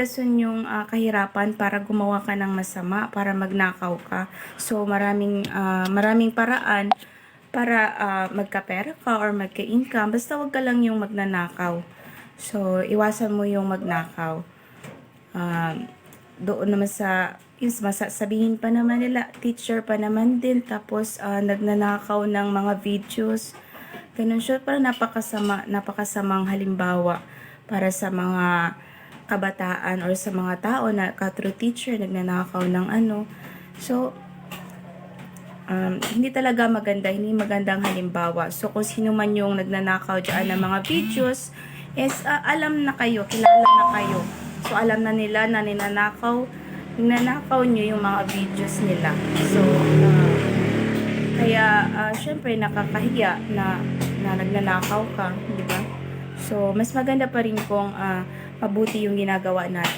Rason yung ah, kahirapan para gumawa ka ng masama, para magnakaw ka. So maraming ah, maraming paraan para ah, magkapera ka or magka-income. Basta wag ka lang yung magnanakaw. So iwasan mo yung magnakaw. Um, doon naman sa yung masasabihin pa naman nila, teacher pa naman din, tapos ah, nagnanakaw ng mga videos. Ganun siya, parang napakasama, napakasamang halimbawa para sa mga kabataan or sa mga tao na ka-true teacher, nagnanakaw ng ano. So, um, hindi talaga maganda, hindi magandang halimbawa. So, kung sino man yung nagnanakaw dyan ng mga videos, is ah, alam na kayo, kilala na kayo. So, alam na nila na ninanakaw, ninanakaw nyo yung mga videos nila. So, ah, kaya, ah, syempre, nakakahiya na, na nagnanakaw ka, di ba? So, mas maganda pa rin kung ah, mabuti yung ginagawa natin.